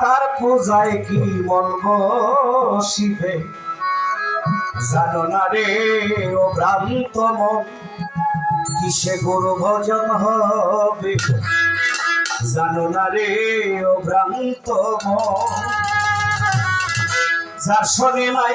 তার পূজায় কি মন বসিবে? জানো না রে, ও ভ্রান্ত মন, কিসে গুরু ভজন হবে? জানো না রে, ও ভ্রান্ত মন, যার শোনে নাই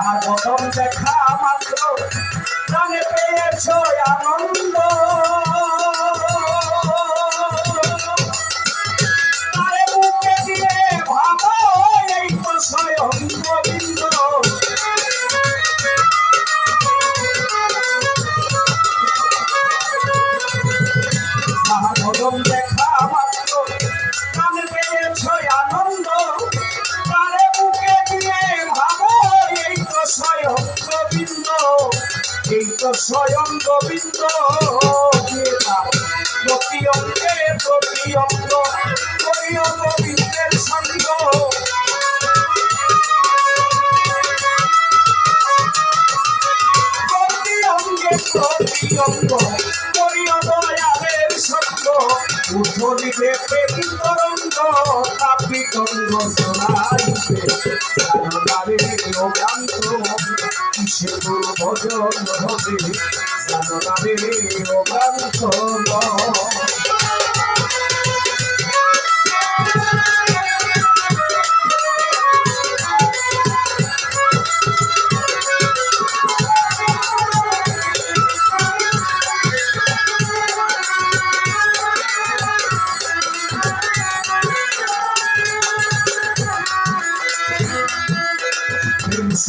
মন যাহার দেখা মাত্র। প্রাণে পেয়েছ আনন্দ। তারে বুকে দিয়ে ভাবো এই তো স্বয়ং গোবিন্দ। যাহার বদন দেখা এই তো স্বয়ং গোবিন্দ প্রতি অঙ্গে প্রতি অঙ্গ করিও গোবিন্দের সঙ্গ। প্রতি অঙ্গে প্রতি অঙ্গ ভজন হবে জানবারে অভ্রান্ত প্রেম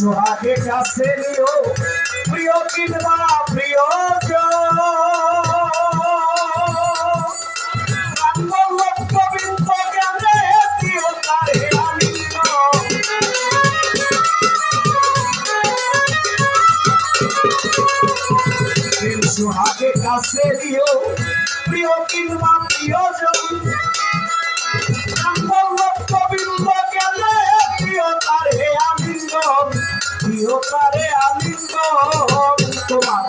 সোহাগে কাছে নিও। প্রিয় কিংবা প্রিয় সোহাগে কাছে দিও প্রিয় কিংবা প্রিয়জন প্রিয় তারে আলিঙ্গন, তোমার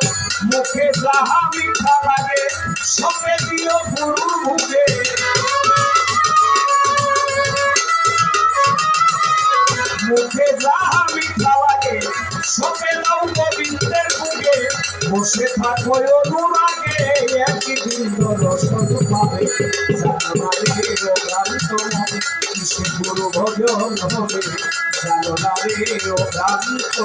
মুখে যাহা মিঠা লাগে, সবে দিও গুরুর মুখে মুখে যাহা মিঠা লাগে, সবে দাও গোবিন্দের মুখে বসে থাকো অনুরাগে, একই দিন রসদ পাবে। মন। কিসে গুরু ভজন হবে জানারে ও ভ্রান্ত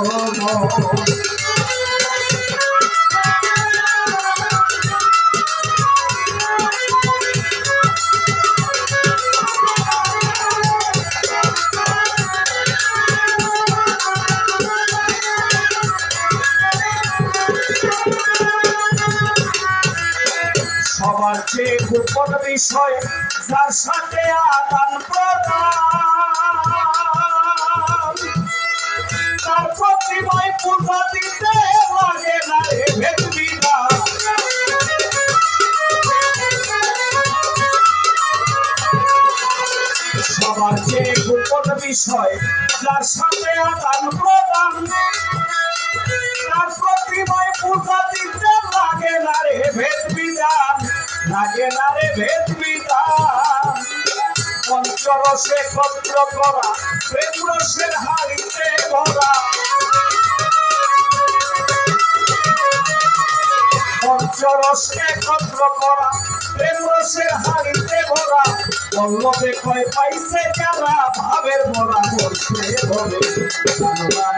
সবার চেয়ে গোপন বিষয়, যার সাথে আদান প্রদান। তার প্রতিমায় পূজা দিতে লাগে না রে ভেদ বিধান। সবার চেয়ে গোপন বিষয়, যার সাথে আদান প্রদান। তার প্রতিমায় পূজা দিতে লাগে না রে ভেদ বিধান লাগে না রে ভেদ বিধান পঞ্চরসে পত্র করা, প্রেম রসের হাড়িতে ভরা। পঞ্চরসে একত্র করা, প্রেম রসের হাড়িতে ভরা। পল্লবে কয় পাইছে যারা ভাবের ভরা। করছে জানুয়ারি